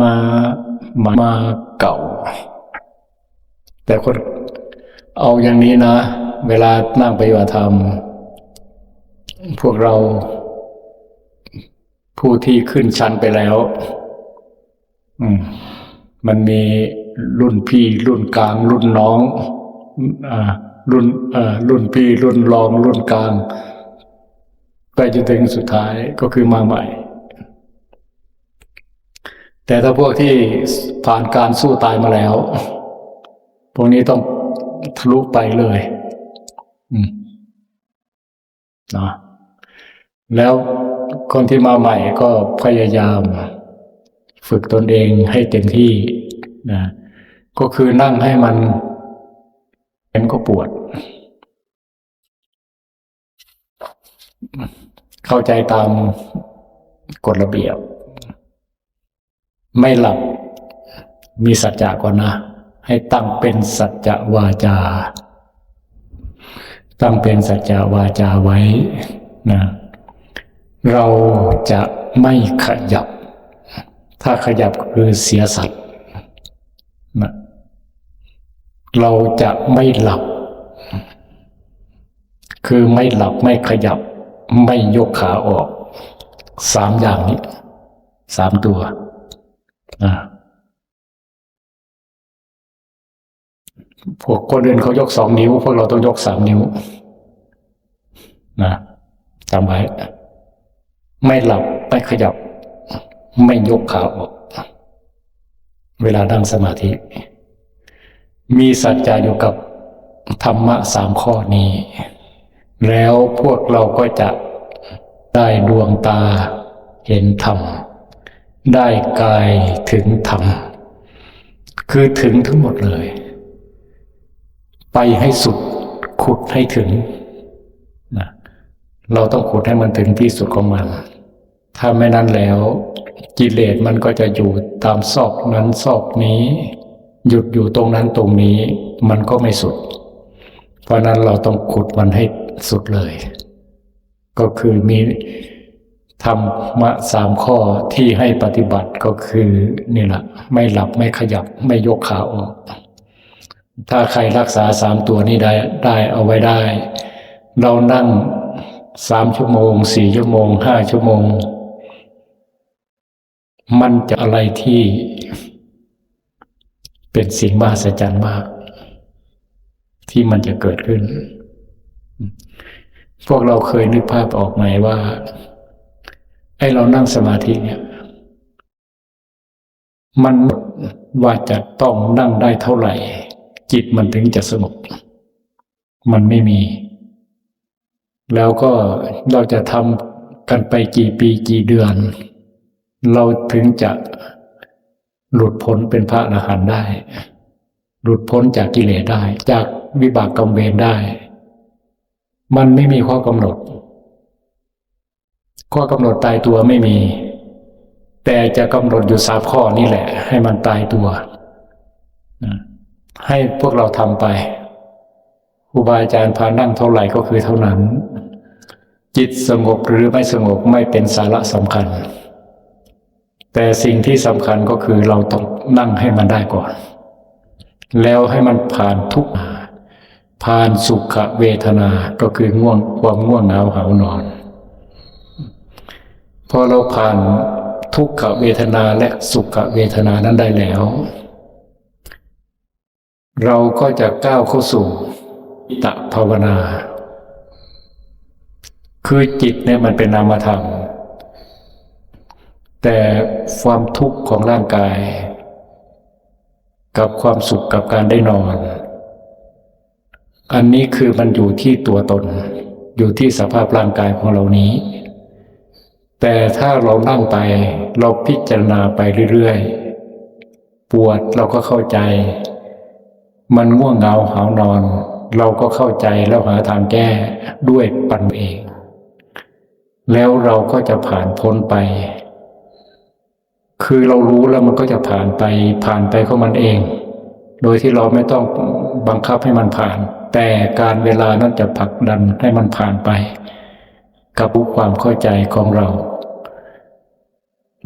มามามาเก่า แต่คนเอาอย่างนี้นะ เวลานั่งปฏิบัติธรรม พวกเราผู้ที่ขึ้นชั้นไปแล้ว อืม มันมีรุ่นพี่รุ่นกลาง รุ่นน้องอ่ารุ่นอ่อรุ่นพี่รุ่นรองรุ่นกลาง ไปจนถึงสุดท้ายก็คือมาใหม่ แต่ถ้าพวกที่ผ่านการสู้ตายมาแล้ว พวกนี้ต้องทะลุไปเลย อืมนะแล้วคนที่มาใหม่ก็พยายาม ฝึกตนเองให้เต็มที่นะก็คือนั่งให้มันเห็นก็ปวด เข้าใจตามกฎระเบียบ ไม่หลับ มีสัจจะก่อนนะ ให้ตั้งเป็นสัจจะวาจา ตั้งเป็นสัจจะวาจาไว้นะเราจะไม่ขยับ ถ้าขยับคือเสียสัตว์นะเราจะไม่หลับ คือไม่หลับไม่ขยับ ไม่ยกขาออก สามอย่างนี้ สามตัว พวกคนอื่นเขายกสองนิ้ว พวกเราต้องยกสามนิ้วนะจำไว้ไม่หลับ ไม่ขยับ ไม่ยกขาออก เวลานั่งสมาธิ มีสัจจะอยู่กับธรรมะสามข้อนี้ แล้วพวกเราก็จะได้ดวงตาเห็นธรรม ได้กายถึงธรรม คือถึงทั้งหมดเลย ไปให้สุดขุดให้ถึงนะเราต้องขุดให้มันถึงที่สุดของมัน ถ้าไม่นั้นแล้วกิเลสมันก็จะอยู่ตามซอกนั้นซอกนี้ หยุดอยู่ตรงนั้นตรงนี้ มันก็ไม่สุด เพราะนั้นเราต้องขุดมันให้สุดเลย ก็คือมี ธรรมะสามข้อที่ให้ปฏิบัติก็คือนี่แหละไม่หลับไม่ขยับไม่ยกขาออก ถ้าใครรักษาสามตัวนี้ได้ได้เอาไว้ได้ เรานั่งสามชั่วโมงสี่ชั่วโมงห้าชั่วโมง มันจะอะไรที่เป็นสิ่งมหัศจรรย์มาก ที่มันจะเกิดขึ้น พวกเราเคยนึกภาพออกไหมว่า ไอ้เรานั่งสมาธิเนี่ย มันว่าจะต้องนั่งได้เท่าไหร่ จิตมันถึงจะสงบมันไม่มี แล้วก็เราจะทำกันไปกี่ปีกี่เดือน เราถึงจะหลุดพ้นเป็นพระอรหันต์ได้ หลุดพ้นจากกิเลสได้ จากวิบากกรรมเวรได้ มันไม่มีข้อกำหนด ข้อกำหนดตายตัวไม่มี แต่จะกำหนดอยู่สามข้อนี่แหละ ให้มันตายตัวให้พวกเราทำไปครูบาอาจารย์พานั่งเท่าไหร่ก็คือเท่านั้น จิตสงบหรือไม่สงบไม่เป็นสาระสำคัญ แต่สิ่งที่สำคัญก็คือเราต้องนั่งให้มันได้ก่อน แล้วให้มันผ่านทุกข์ผ่านสุขเวทนา ก็คือง่วงความง่วงเหงาหานอน พอเราผ่านทุกขเวทนาและสุขเวทนานั้นได้แล้ว เราก็จะก้าวเข้าสู่อิตภาวนา คือจิตเนี่ยมันเป็นนามธรรม แต่ความทุกข์ของร่างกาย กับความสุขกับการได้นอน อันนี้คือมันอยู่ที่ตัวตน อยู่ที่สภาพร่างกายของเรานี้ แต่ถ้าเรานั่งไป เราพิจารณาไปเรื่อยๆ ปวดเราก็เข้าใจ มันง่วงเหงาหานอน เราก็เข้าใจแล้วหาทางแก้ด้วยปัญญาเอง แล้วเราก็จะผ่านพ้นไป คือเรารู้แล้วมันก็จะผ่านไป ผ่านไปของมันเอง โดยที่เราไม่ต้องบังคับให้มันผ่าน แต่การเวลานั้นจะผลักดันให้มันผ่านไปกับความเข้าใจของเรา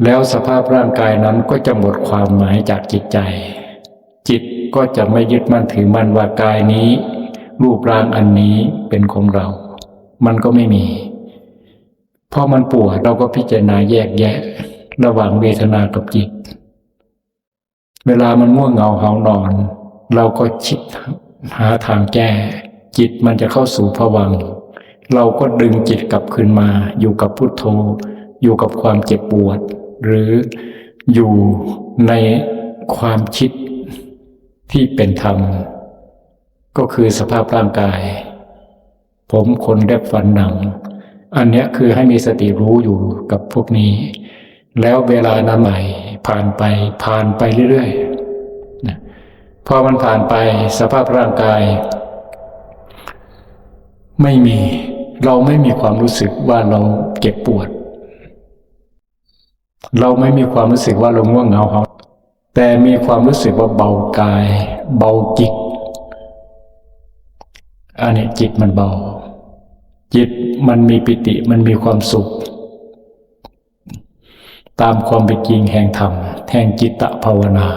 แล้วสภาพร่างกายนั้นก็จะหมดความหมายจากจิตใจ จิตก็จะไม่ยึดมั่นถือมั่นว่ากายนี้ รูปร่างอันนี้เป็นของเรา มันก็ไม่มีพอมันปวดเราก็พิจารณาแยกแยะ ระหว่างเวทนากับจิต เวลามันง่วงเหงาเหานอน เราก็คิดหาทางแก้ จิตมันจะเข้าสู่ภวัง เราก็ดึงจิตกลับคืนมา อยู่กับพุทโธ อยู่กับความเจ็บปวด หรืออยู่ในความคิดที่เป็นธรรม ก็คือสภาพร่างกาย ผมขนเล็บฟันหนัง อันเนี้ยคือให้มีสติรู้อยู่กับพวกนี้ แล้วเวลานั้นใหม่ผ่านไปผ่านไปเรื่อยๆพอมันผ่านไปสภาพร่างกาย ไม่มีเราไม่มีความรู้สึกว่าเราเจ็บปวด เราไม่มีความรู้สึกว่าเราง่วงเหงาเหาแต่มีความรู้สึกว่าเบากาย เบาจิตอันนี้จิตมันเบา จิตมันมีปิติมันมีความสุข ตามความเป็นจริงแห่งธรรมแห่งจิตตภาวนา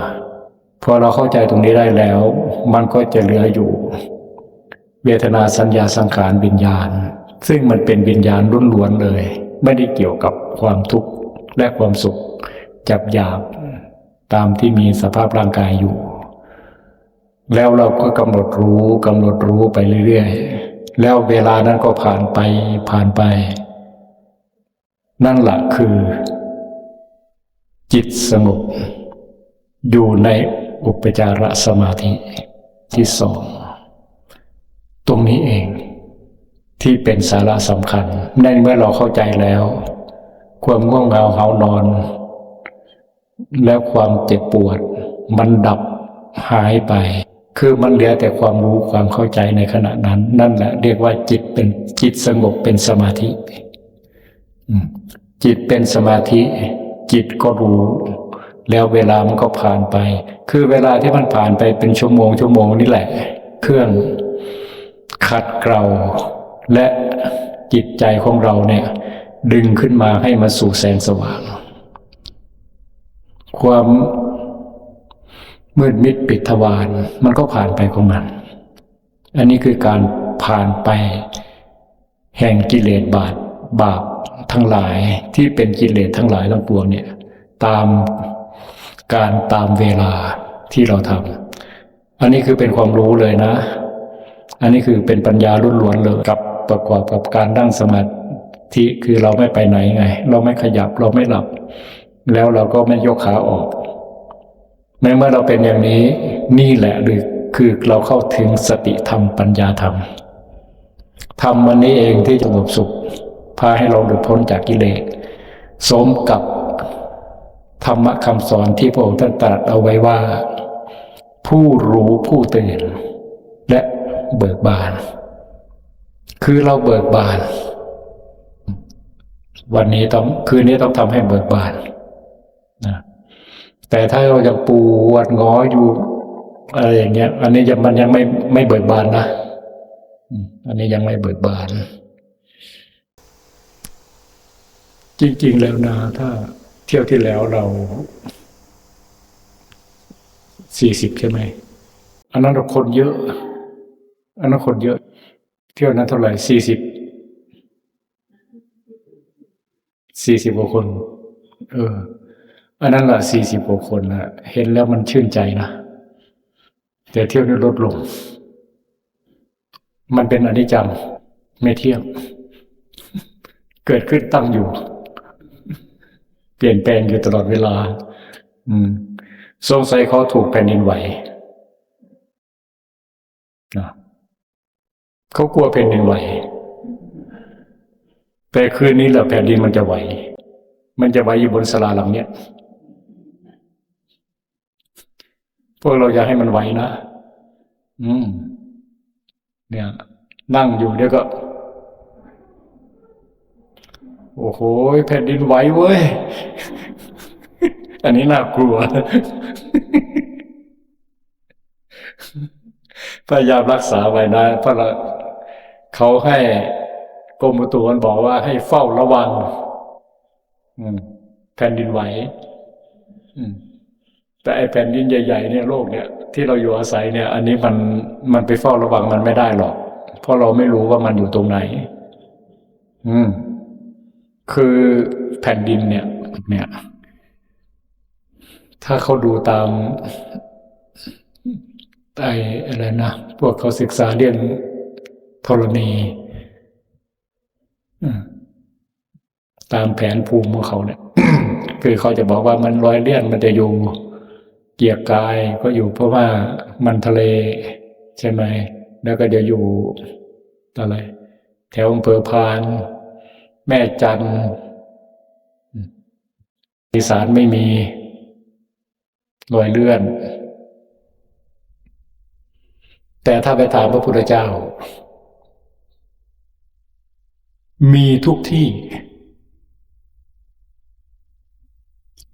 พอเราเข้าใจตรงนี้ได้แล้ว มันก็จะเหลืออยู่ เวทนาสัญญาสังขารวิญญาณ ซึ่งมันเป็นวิญญาณรุ่นล้วนๆเลย ไม่ได้เกี่ยวกับความทุกข์ และความสุขจับหยาบตามที่มีสภาพร่างกายอยู่ แล้วเราก็กำหนดรู้กำหนดรู้ไปเรื่อยๆ แล้วเวลานั้นก็ผ่านไปผ่านไป นั่นหละคือ จิตสงบอยู่ในอุปจารสมาธิที่สอง ตรงนี้เองที่เป็นสาระสำคัญในเมื่อเราเข้าใจแล้ว ความง่วงเหงาเหานอน แล้วความเจ็บปวด มันดับหายไป คือมันเหลือแต่ความรู้ความเข้าใจในขณะนั้น นั่นแหละเรียกว่าจิตเป็นจิตสงบเป็นสมาธิจิตเป็นสมาธิ จิตก็รู้ แล้วเวลามันก็ผ่านไป คือเวลาที่มันผ่านไปเป็นชั่วโมงชั่วโมงนี่แหละ เครื่องขัดเกลาและจิตใจของเราเนี่ย ดึงขึ้นมาให้มาสู่แสงสว่าง ความมืดมิดปิดทวารมันก็ผ่านไปของมัน อันนี้คือการผ่านไป แห่งกิเลสบาปบาปทั้งหลายที่เป็นกิเลสทั้งหลายทั้งปวงเนี่ย ตามการตามเวลาที่เราทำอันนี้คือเป็นความรู้เลยนะ อันนี้คือเป็นปัญญาล้วนๆเลยกับประกอบกับการนั่งสมาธิ คือเราไม่ไปไหนไง เราไม่ขยับเราไม่หลับ แล้วเราก็ไม่ยกขาออกในเมื่อเราเป็นอย่างนี้ นี่แหละหรือคือเราเข้าถึงสติธรรมปัญญาธรรมธรรมวันนี้เองที่จะสงบสุข พาให้เราหลุดพ้นจากกิเลสสมกับธรรมะคำสอนที่พระองค์ท่านตรัสเอาไว้ว่า ผู้รู้ผู้ตื่น และเบิกบาน คือเราเบิกบาน วันนี้ต้องคืนนี้ต้องทำให้เบิกบานนะแต่ถ้าเราจะปูวดงออยู่อะไรอย่างเงี้ย อันนี้ยังมันยังไม่ไม่เบิกบานนะอันนี้ยังไม่เบิกบาน จริง ๆ แล้วนะ ถ้าเที่ยวที่แล้วเราสี่สิบใช่ไหมอันนั้นเราคนเยอะ อันนั้นคนเยอะ เที่ยวนั้นเท่าไหร่สี่สิบ สี่สิบกว่าคน เอออันนั้นละสี่สิบกว่าคนนะเห็นแล้วมันชื่นใจนะ แต่เที่ยวนี้ลดลง มันเป็นอนิจจังไม่เที่ยงเกิดขึ้นตั้งอยู่ เปลี่ยนแปลงอยู่ตลอดเวลา อืมสงสัยเขาถูกแผ่นดินไหวนะเขากลัวแผ่นดินไหว แต่คืนนี้แหละแผ่นดินมันจะไหว มันจะไหวอยู่บนสลาหลังเนี้ย พวกเราอยากให้มันไหวนะ อืม เนี่ย นั่งอยู่เดี๋ยวก็ โอ้โห แผ่นดินไหวเว้ย อันนี้น่ากลัว พยายามรักษาไว้นะเพราะเราเขาให้ กรมอุตุมันบอกว่าให้เฝ้าระวังแผ่นดินไหวแต่ไอแผ่นดินใหญ่ๆเนี่ยโลกเนี่ยที่เราอยู่อาศัยเนี่ย อันนี้มันมันไปเฝ้าระวังมันไม่ได้หรอก เพราะเราไม่รู้ว่ามันอยู่ตรงไหน อืม คือแผ่นดินเนี่ย เนี่ย ถ้าเขาดูตามไออะไรนะพวกเขาศึกษาเรื่องธรณีอืม ตามแผนภูมิของเขาเนี่ยคือเขาจะบอกว่ามันรอยเลื่อนมันจะอยู่เกียร์กายก็อยู่เพราะว่ามันทะเล ใช่ไหม แล้วก็จะอยู่อะไร แถวอำเภอพาน แม่จันทร์อีสานไม่มีรอยเลื่อน แต่ถ้าไปถามพระพุทธเจ้า มีทุกที่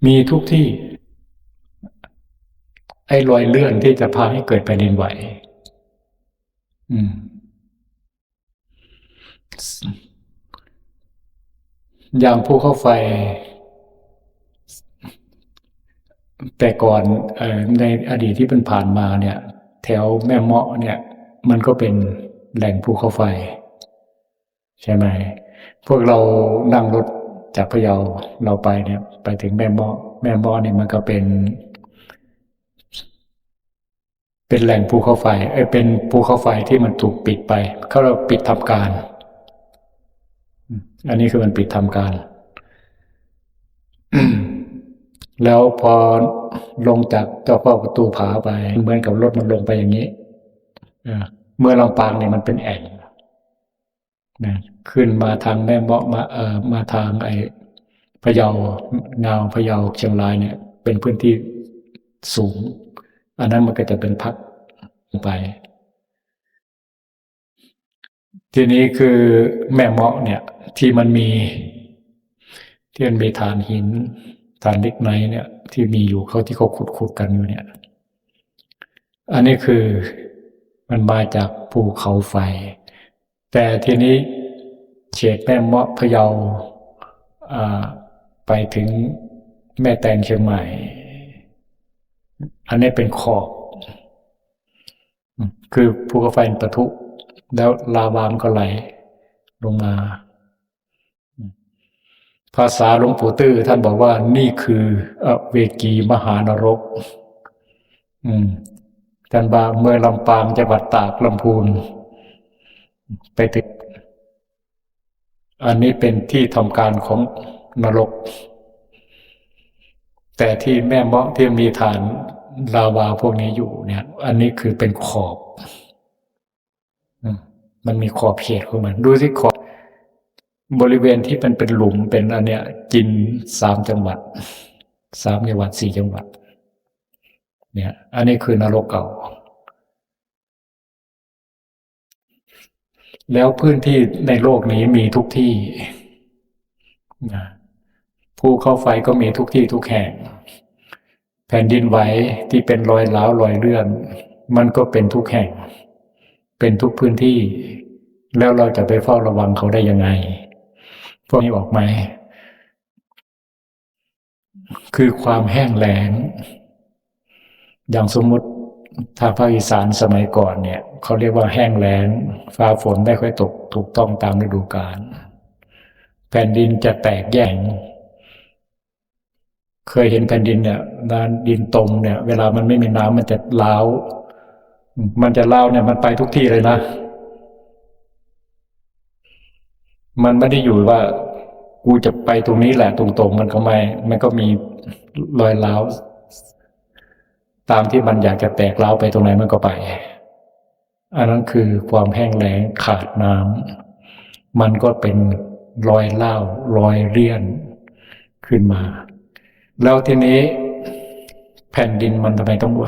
มีทุกที่ ไอ้รอยเลื่อนที่จะพาให้เกิดแผ่นดินไหวอืมย่างภูเขาไฟ แต่ก่อนออในอดีตที่เป็นผ่านมาเนี่ย แถวแม่เมาะเนี่ย มันก็เป็นแหล่งภูเขาไฟ ใช่ไหม พวกเรานั่งรถ จากพะเยาเราไปเนี่ย ไปถึงแม่เมาะแม่เมาะเนี่ยมันก็เป็น เป็นแหล่งภูเขาไฟเอ้ยเป็นภูเขาไฟที่มันถูกปิดไปเขาเราปิดทำการ อันนี้คือมันปิดทำการ แล้วพอลงจากเจ้าพ่อประตูผาไป เหมือนกับรถมันลงไปอย่างนี้เออเมื่อลำปางเนี่ยมันเป็นแอ่ง นะขึ้นมาทางแม่เมาะมาเอ่อมาทางไอ้พะเยางาวพะเยาเชียงรายเนี่ย เป็นพื้นที่สูง อันนั้นมันก็จะเป็นพักไป ทีนี้คือแม่เมาะเนี่ย ที่มันมี ที่มันมีฐานหินฐานเล็กไนเนี่ย ที่มีอยู่เขาที่เขาขุดขุดกันอยู่เนี่ย อันนี้คือมันมาจากภูเขาไฟ แต่ทีนี้เฉดแม่เมาะพะเยาไปถึงแม่แตงเชียงใหม่ อันนี้เป็นขอบ คือภูเขาไฟมันปะทุ แล้วลาวามก็ไหลลงมา ภาษาหลวงปู่ตื้อท่านบอกว่านี่คืออเวกีมหานรก อืมท่านบาเมื่อลำปางจังหวัดตากลำพูน ไปถึงอันนี้เป็นที่ทำการของนรก แต่ที่แม่เมาะที่มีฐานลาวาพวกนี้อยู่เนี่ย อันนี้คือเป็นขอบมมันมีขอบเขตของมัน ดูสิขอบบริเวณที่เป็นเป็นหลุมเป็นอันเนี้ยกินสามจังหวัดสามจังหวัดสี่จังหวัด เนี่ย อันนี้คือนรกเก่า แล้วพื้นที่ในโลกนี้มีทุกที่นะภูเข้าไฟก็มีทุกที่ทุกแห่ง แผ่นดินไหวที่เป็นรอยร้าวรอยเลื่อน มันก็เป็นทุกแห่ง เป็นทุกพื้นที่ แล้วเราจะไปเฝ้าระวังเขาได้ยังไง พวกนี้ออกไหม คือความแห้งแล้ง อย่างสมมติ ถ้าภาคอีสานสมัยก่อนเนี่ยเขาเรียกว่าแห้งแล้ง ฟ้าฝนไม่ค่อยตกถูกต้องตามฤดูกาลแผ่นดินจะแตกแยงเคยเห็นแผ่นดินเนี่ยด้านดินตมเนี่ย เวลามันไม่มีน้ำมันจะล้าวมันจะเล่าเนี่ยมันไปทุกที่เลยนะ มันไม่ได้อยู่ว่า กูจะไปตรงนี้แหละตรงๆมันก็ไม่ มันก็มีรอยร้า ตามที่มันอยากจะแตกร้าไปตรงไหนมันก็ไป อันนั้นคือความแห้งแล้งขาดน้ำมันก็เป็นรอยเล่ารอยเลี่ยนขึ้นมา แล้วทีนี้ แผ่นดินมันทำไมต้องไหว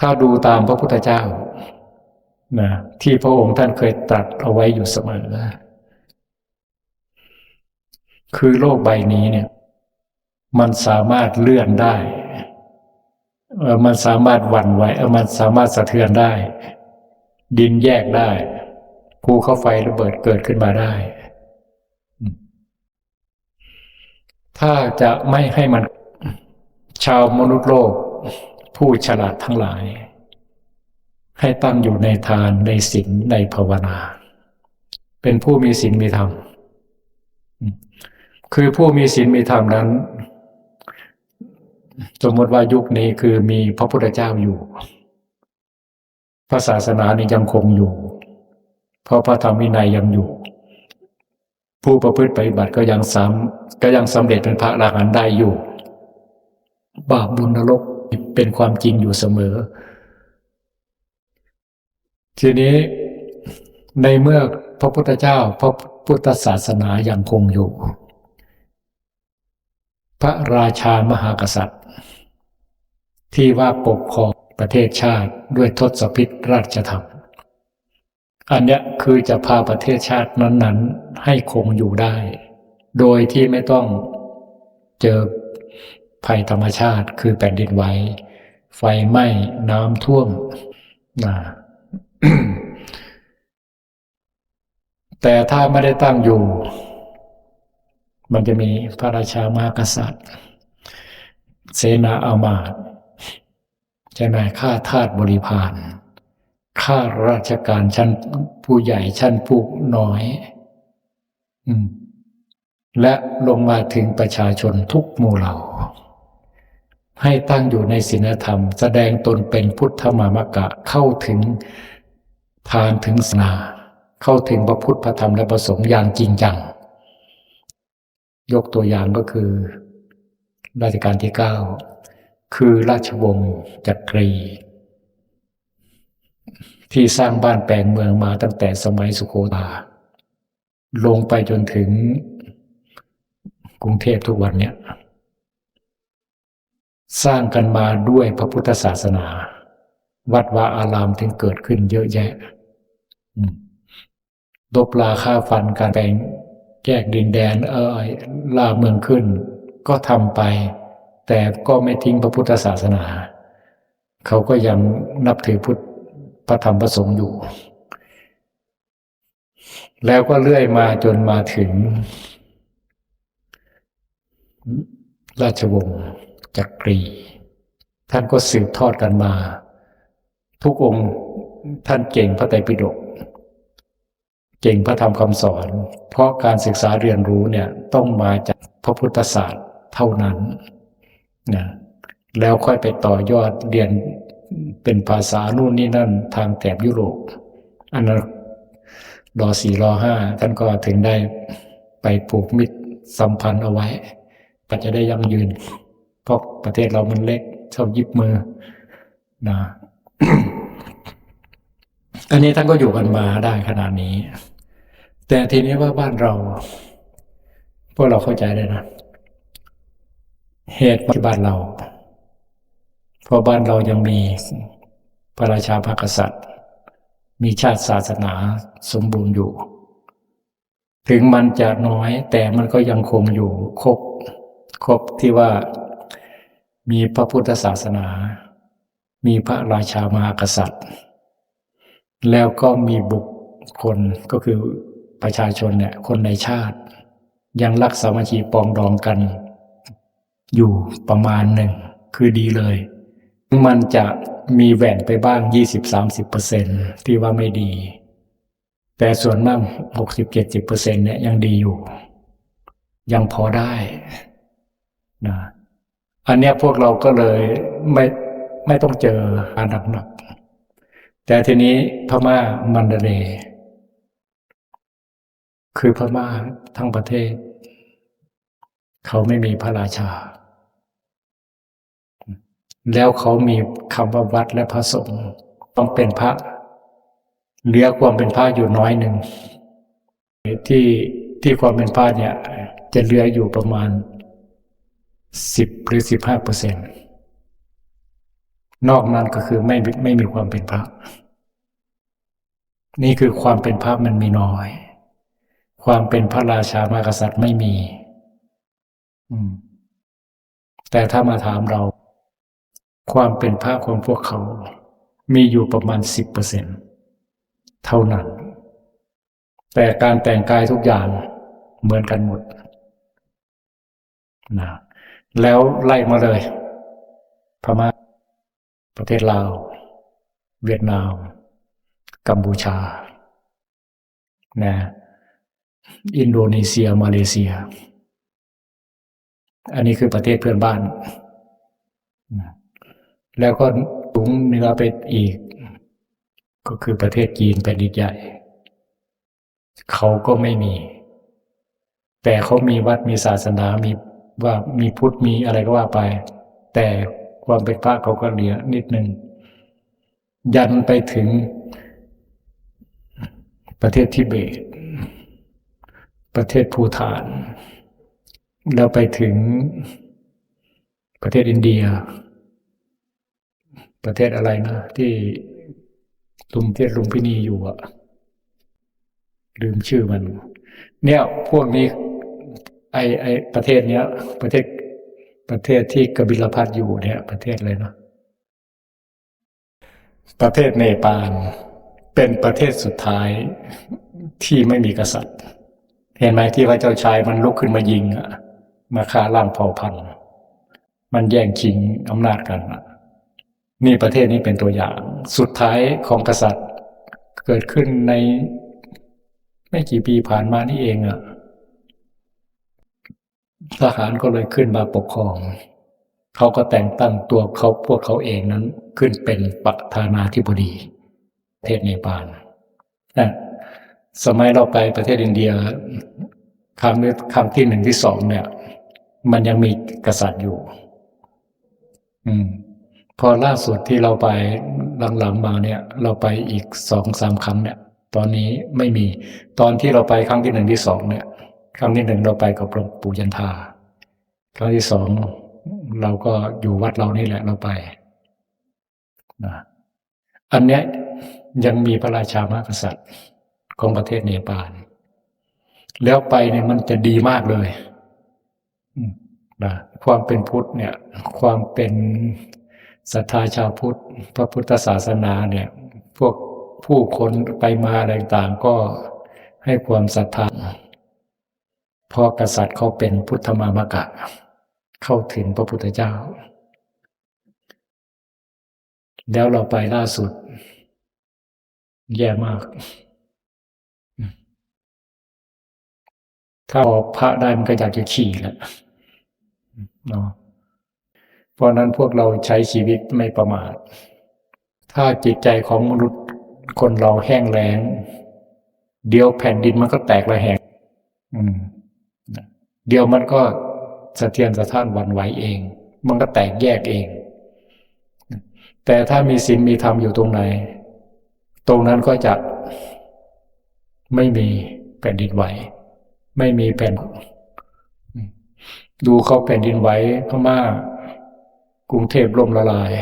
ถ้าดูตามพระพุทธเจ้านะที่พระองค์ท่านเคยตรัสเอาไว้อยู่เสมอคือโลกใบนี้เนี่ย มันสามารถเลื่อนได้เออมันสามารถหวั่นไหวเออมันสามารถสะเทือนได้ ดินแยกได้ ภูเขาไฟระเบิดเกิดขึ้นมาได้ ถ้าจะไม่ให้มันชาวมนุษย์โลก ผู้ฉลาดทั้งหลาย ให้ตั้งอยู่ในทานในศีลในภาวนา เป็นผู้มีศีลมีธรรม คือผู้มีศีลมีธรรมนั้น สมมติว่ายุคนี้คือมีพระพุทธเจ้าอยู่ พระศาสนานี่ยังคงอยู่ เพราะพระธรรมวินัยยังอยู่ ผู้ประพฤติปฏิบัติก็ยังสามก็ยังสำเร็จเป็นพระอรหันต์ได้อยู่ บาปบุญนรกเป็นความจริงอยู่เสมอ ทีนี้ในเมื่อพระพุทธเจ้าพระพุทธศาสนายังคงอยู่ พระราชามหากษัตริย์ ที่ว่าปกครองประเทศชาติด้วยทศพิธราชธรรม อันนี้คือจะพาประเทศชาตินั้น ๆ ให้คงอยู่ได้ โดยที่ไม่ต้องเจอภัยธรรมชาติคือแผ่นดินไหวไฟไหม้น้ำท่วมนะแต่ถ้าไม่ได้ตั้งอยู่ มันจะมีพระราชามากษัตริย์ เสนาอามาตย์ ใช่ไหมข้าทาสบริพารข้าราชการชั้นผู้ใหญ่ชั้นผู้น้อย อืม และลงมาถึงประชาชนทุกหมู่เหล่า ให้ตั้งอยู่ในศีลธรรม แสดงตนเป็นพุทธมามกะเข้าถึงทานถึงศาสนา เข้าถึงพระพุทธพระธรรมและประสงค์อย่างจริงจัง ยกตัวอย่างก็คือรัชกาลที่เก้า คือราชวงศ์จักรี ที่สร้างบ้านแปลงเมืองมาตั้งแต่สมัยสุโขทัยลงไปจนถึงกรุงเทพทุกวันเนี้ยสร้างกันมาด้วยพระพุทธศาสนา วัดวาอารามถึงเกิดขึ้นเยอะแยะลบลาค่าฟันการแบ่งแยกดินแดน เออลาเมืองขึ้น ก็ทำไป แต่ก็ไม่ทิ้งพระพุทธศาสนา เขาก็ยังนับถือพุทธพระธรรมพระสงฆ์อยู่ แล้วก็เลื่อยมาจนมาถึง ราชวงศ์จักรี ท่านก็สืบทอดกันมา ทุกองค์ท่านเก่งพระไตรปิฎกเก่งพระธรรมคำสอน เพราะการศึกษาเรียนรู้เนี่ยต้องมาจากพระพุทธศาสตร์เท่านั้น นะแล้วค่อยไปต่อยอดเรียนเป็นภาษานู่นนี่นั่นทางแถบยุโรปอันนั้นรอสี่รอห้าท่านก็ถึงได้ไปผูกมิตรสัมพันธ์เอาไว้ปัจจะได้ยั่งยืน เพราะประเทศเรามันเล็กชอบยิบมือนะอันนี้ท่านก็อยู่กันมาได้ขนาดนี้ แต่ทีนี้ว่าบ้านเรา พวกเราเข้าใจเลยนะ เหตุที่บ้านเรา เพราะบ้านเรายังมีพระราชาพระกษัตริย์ มีชาติศาสนาสมบูรณ์อยู่ ถึงมันจะน้อยแต่มันก็ยังคงอยู่ครบครบที่ว่ามีพระพุทธศาสนา มีพระราชามหากษัตริย์ แล้วก็มีบุคคลก็คือประชาชนเนี่ยคนในชาติ ยังรักสามัคคีปองดองกัน อยู่ประมาณหนึ่งคือดีเลย มันจะมีแหว่งไปบ้าง 20-30%ที่ว่าไม่ดี แต่ส่วนมาก 60-70%เนี่ยยังดีอยู่ ยังพอได้นะอันเนี้ยพวกเราก็เลยไม่ไม่ต้องเจออาหนักหนักแต่ทีนี้พม่ามันเดเลคือพม่าทั้งประเทศ เขาไม่มีพระราชา แล้วเขามีคำว่าวัดและพระสงฆ์ต้องเป็นพระเหลือความเป็นพระอยู่น้อยหนึ่งที่ที่ความเป็นพระเนี่ย จะเหลืออยู่ประมาณสิบหรือสิบห้าเปอร์เซ็นต์นอกนั้นก็คือไม่ไม่มีความเป็นพระ นี่คือความเป็นพระมันมีน้อย ความเป็นพระราชามากษัตริย์ไม่มีอืมแต่ถ้ามาถามเรา ความเป็นพระของพวกเขา มีอยู่ประมาณสิบเปอร์เซ็นต์เท่านั้น แต่การแต่งกายทุกอย่างเหมือนกันหมดนะแล้วไล่มาเลย พม่าประเทศลาว เวียดนาม กัมพูชานะอินโดนีเซีย มาเลเซีย อันนี้คือประเทศเพื่อนบ้าน แล้วก็ถุงเนื้อไปอีก ก็คือประเทศจีนแผ่นดินใหญ่ เขาก็ไม่มี แต่เขามีวัดมีศาสนามีว่ามีพุทธมีอะไรก็ว่าไป แต่ความเป็นพระเขาก็เหลือนิดหนึ่งยันไปถึงประเทศทิเบต ประเทศภูฐาน แล้วไปถึงประเทศอินเดีย ประเทศอะไรนะ ที่ลุมเทศลุมพินีอยู่อะลืมชื่อมัน เนี่ยพวกนี้ ไอไอประเทศเนี้ย ประเทศประเทศที่กบิลพัทอยู่เนี่ย ประเทศอะไรนาะประเทศเนปาลเป็นประเทศสุดท้ายที่ไม่มีกษัตริย์ เห็นไหมที่พระเจ้าชายมันลุกขึ้นมายิงอะมาฆ่าล้างเผ่าพันธุ์ มันแย่งชิงอำนาจกันอะ นี่ประเทศนี้เป็นตัวอย่าง สุดท้ายของกษัตริย์ เกิดขึ้นในไม่กี่ปีผ่านมานี่เองอะทหารก็เลยขึ้นมาปกครอง เขาก็แต่งตั้งตัวเขาพวกเขาเองนั้น ขึ้นเป็นประธานาธิบดีประเทศเนปาลนะสมัยเราไปประเทศอินเดียครั้งครั้งที่หนึ่งที่สองเนี่ย มันยังมีกษัตริย์อยู่ อืม พอล่าสุดที่เราไปหลังๆมาเนี่ย เราไปอีกสองสามครั้งเนี่ย ตอนนี้ไม่มีตอนที่เราไปครั้งที่หนึ่งที่สองเนี่ย ครั้งที่หนึ่งเราไปกับหลวงปู่ยันทาครั้งที่สองเราก็อยู่วัดเรานี่แหละเราไปนะอันเนี้ยยังมีพระราชามากษัตริย์ของประเทศเนปาลแล้วไปเนี่ยมันจะดีมากเลยนะความเป็นพุทธเนี่ย ความเป็น ศรัทธาชาวพุทธ พระพุทธศาสนาเนี่ยพวกผู้คนไปมาอะไรต่างก็ให้ความศรัทธาพราะกษัตริย์เขาเป็นพุทธมามกะ เข้าถึงพระพุทธเจ้า แล้วเราไปล่าสุด แย่มาก ถ้าออกพระได้มันก็อยากจะขี่แล้วเนาะ เพราะนั้นพวกเราใช้ชีวิตไม่ประมาท ถ้าจิตใจของมนุษย์คนเราแห้งแล้ง เดี๋ยวแผ่นดินมันก็แตกระแหงเดี๋ยวมันก็สะเทือนสะท้านวันไหวเอง มันก็แตกแยกเอง แต่ถ้ามีศีลมีธรรมอยู่ตรงไหน ตรงนั้นก็จะไม่มีแผ่นดินไหว ไม่มีแผ่น ดูเขาแผ่นดินไหวพม่าก รุงเทพล่มละลาย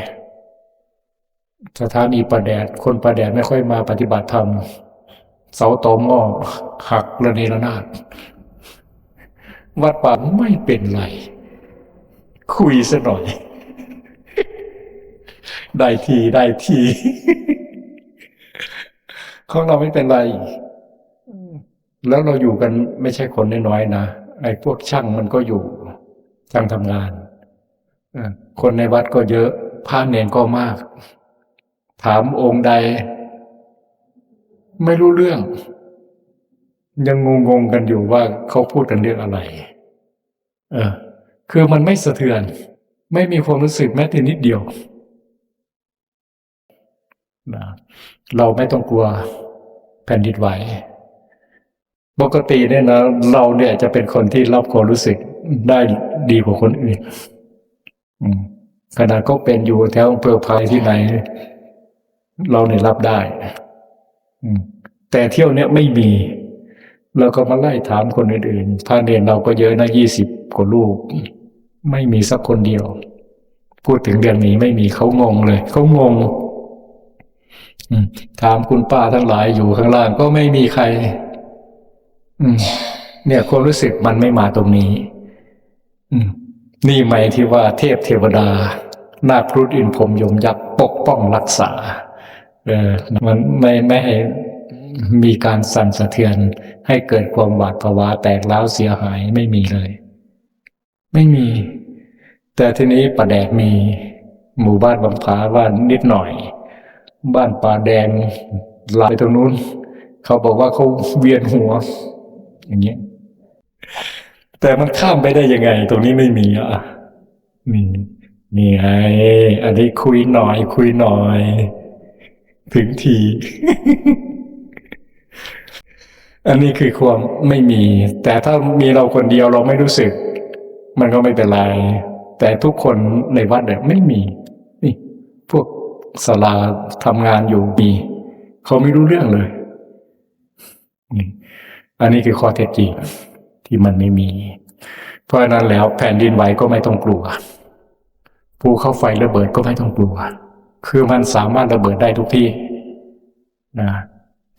สถานีประแดด คนประแดดไม่ค่อยมาปฏิบัติธรรม เสาตอม้อหักระเนระนาด วัดป่าไม่เป็นไร คุยซะหน่อย ได้ทีได้ทีของเราไม่เป็นไร แล้วเราอยู่กันไม่ใช่คนน้อยๆนะ ไอ้พวกช่างมันก็อยู่ช่างทำงาน คนในวัดก็เยอะพระเนนก็มาก ถามองค์ใด ไม่รู้เรื่อง ยังงงๆกันอยู่ว่าเขาพูดกันเรื่องอะไร เออ คือมันไม่สะเทือน ไม่มีความรู้สึกแม้แต่นิดเดียวนะเราไม่ต้องกลัวแผ่นดินไหวปกติเนี่ยนะเราเนี่ยจะเป็นคนที่รับความรู้สึกได้ดีกว่าคนอื่น ขนาดก็เป็นอยู่แถวอำเภอพายที่ไหน เราเนี่ยรับได้แต่เที่ยวเนี้ยไม่มีเราก็มาไล่ถามคนอื่นๆพระเนรเราก็เยอะนะยี่สิบกว่าลูก ไม่มีสักคนเดียว พูดถึงเรื่องนี้ไม่มีเขางงเลย เขางงถามคุณป้าทั้งหลายอยู่ข้างล่างก็ไม่มีใครเนี่ยความรู้สึกมันไม่มาตรงนี้ อืม นี่หมายที่ว่าเทพเทวดา นาครุฑอินพรมยมยักษ์ปกป้องรักษาเออมันไม่ไม่ให้มีการสั่นสะเทือนให้เกิดความหวาดผวาแตกร้าวเสียหายไม่มีเลย ไม่มี แต่ทีนี้ป่าแดดมี หมู่บ้านบางผาบ้านนิดหน่อย บ้านป่าแดงลายตรงนู้น เขาบอกว่าเขาเวียนหัว อย่างเงี้ย แต่มันข้ามไปได้ยังไง ตรงนี้ไม่มีอะนี่นี่ไงอันนี้คุยหน่อย คุยหน่อย ถึงที อันนี้คือความไม่มี แต่ถ้ามีเราคนเดียวเราไม่รู้สึก มันก็ไม่เป็นไร แต่ทุกคนในวัดเนี่ยไม่มี นี่ พวกศาลาทำงานอยู่มีเขาไม่รู้เรื่องเลยนี่อันนี้คือข้อเท็จจริง ที่มันไม่มี เพราะฉะนั้นแล้วแผ่นดินไหวก็ไม่ต้องกลัวภูเขาไฟระเบิดก็ไม่ต้องกลัว คือมันสามารถระเบิดได้ทุกที่นะ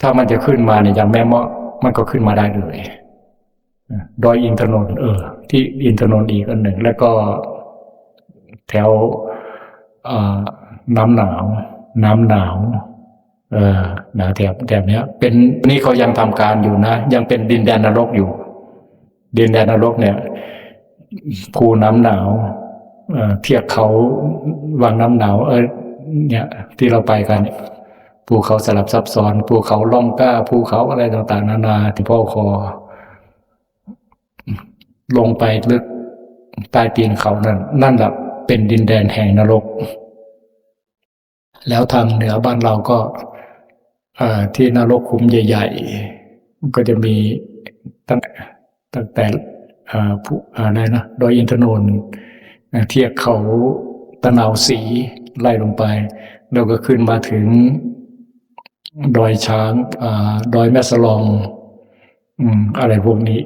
ถ้ามันจะขึ้นมาเนี่ยอย่างแม่เมาะมันก็ขึ้นมาได้เลยดอยอินทนนท์เออ ที่อินทนนท์อีกอันหนึ่ง แล้วก็แถวน้ำหนาว น้ำหนาว เออนาวแถบแถบเนี้ย เป็นนี่เขายังทำการอยู่นะ ยังเป็นดินแดนนรกอยู่ ดินแดนนรกเนี่ยภูน้ำหนาวเอ่อเทียบเขาวังน้ำหนาวเออเนี่ยที่เราไปกันเนี่ยภูเขาสลับซับซ้อนภูเขาล่องกล้าภูเขาอะไรต่างๆ นานาที่พ่อคอ ลงไปลึกใต้ตีนเขานั่นนั่นแหละเป็นดินแดนแห่งนรก แล้วทางเหนือบ้านเราก็ที่นรกขุมใหญ่ ๆ ก็จะมีตั้ง ตั้งแต่ผู้อะไรนะดอยอินทนนท์เทียบเขาตะนาวสีไล่ลงไป แล้วก็ขึ้นมาถึง ดอยช้างอาดอยแม่สลองอืมอะไรพวกนี้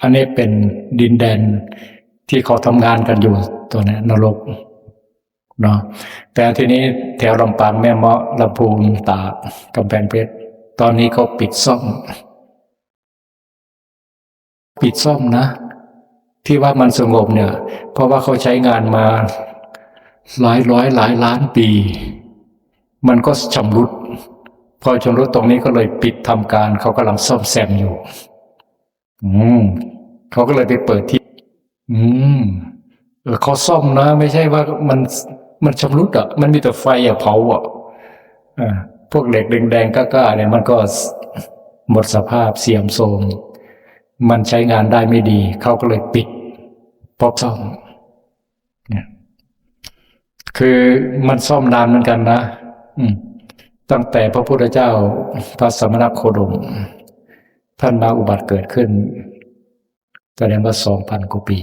อันนี้เป็นดินแดนที่เขาทำงานกันอยู่ตัวนี้นรกเนาะแต่ทีนี้แถวลำปางแม่เมาะลำพูนตากกำแพงเพชรตอนนี้เขาปิดซ่อม ปิดซ่อมนะ ที่ว่ามันสงบเนี่ย เพราะว่าเขาใช้งานมาหลายร้อยหลายล้านปี มันก็ชำรุด พอชำรุดตรงนี้ก็เลยปิดทำการเขากำลังซ่อมแซมอยู่ อืมเขาก็เลยไปเปิดที่ อืมเออเขาซ่อมนะ ไม่ใช่ว่ามันมันชำรุดอะ มันมีแต่ไฟอะเผาอะอ่าพวกเหล็กแดงๆก้าๆเนี่ยมันก็หมดสภาพเสื่อมโทรม มันใช้งานได้ไม่ดี เขาก็เลยปิดพราะซ่อมเนี่ยคือมันซ่อมนานเหมือนกันนะตั้งแต่พระพุทธเจ้าพระสมณโคดม ท่านมาอุบัติเกิดขึ้นแสดงว่าสองพันกว่าปี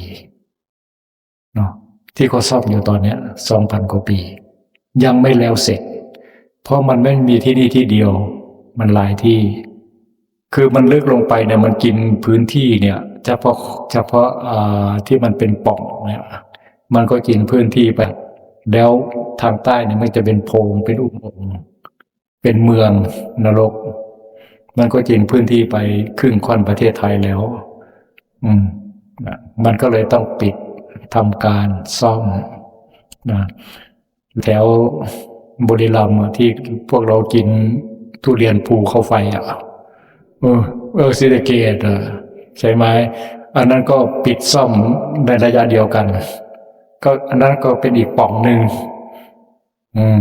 เนาะที่เขาซ่อมอยู่ตอนนี้สองพันกว่าปี ยังไม่แล้วเสร็จ เพราะมันไม่มีที่นี่ที่เดียว มันหลายที่ คือมันลึกลงไปเนี่ยมันกินพื้นที่เนี่ยเฉพาะเฉพาะที่มันเป็นป่องเนี่ยมันก็กินพื้นที่ไป แล้วทางใต้เนี่ยมันจะเป็นโพรงเป็นอุโมงค์เป็นเมืองนรก มันก็กินพื้นที่ไปครึ่งค่อนประเทศไทยแล้ว อืมมันก็เลยต้องปิดทำการซ่อมนะแถวบรีรัมย์ที่พวกเรากินทุเรียนภูเขาไฟอะ เออเออซิเดเกตอะใช่ไหมอันนั้นก็ปิดซ่อมในระยะเดียวกัน ก็อันนั้นก็เป็นอีกป่องหนึ่งอืม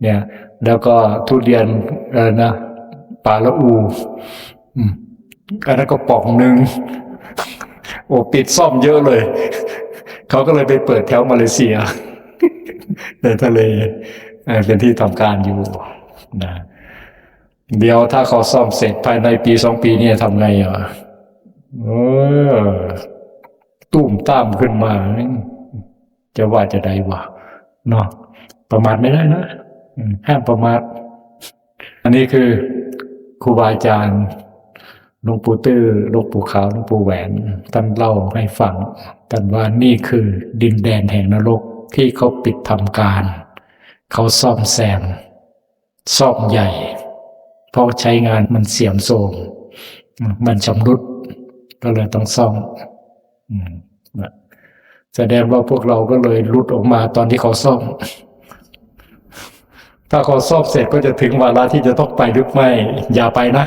เนี่ย แล้วก็ทุเรียนเออนะป่าละอูอันนั้นก็ป่องหนึ่งโอ้ปิดซ่อมเยอะเลย เขาก็เลยไปเปิดแถวมาเลเซียในทะเลเป็นที่ทำการอยู่นะ เดี๋ยวถ้าเขาซ่อมเสร็จภายในปีสองปีนี่ทำไงอะเออตุ้มตามขึ้นมา จะว่าจะได้วะเนาะประมาทไม่ได้นะห้ามประมาทอันนี้คือครูบาอาจารย์หลวงปู่ตื้อหลวงปู่ขาวหลวงปู่แหวนท่านเล่าให้ฟังกันว่านี่คือดินแดนแห่งนรกที่เขาปิดทำการ เขาซ่อมแซมซ่อมใหญ่ เพราะใช้งานมันเสียมโทรมมันชำรุดก็เลยต้องซ่อมอืมนะแสดงว่าพวกเราก็เลยรุดออกมาตอนที่เขาซ่อม ถ้าเขาซ่อมเสร็จก็จะถึงเวลาที่จะต้องไปหรือไม่ อย่าไปนะ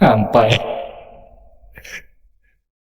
ห้ามไป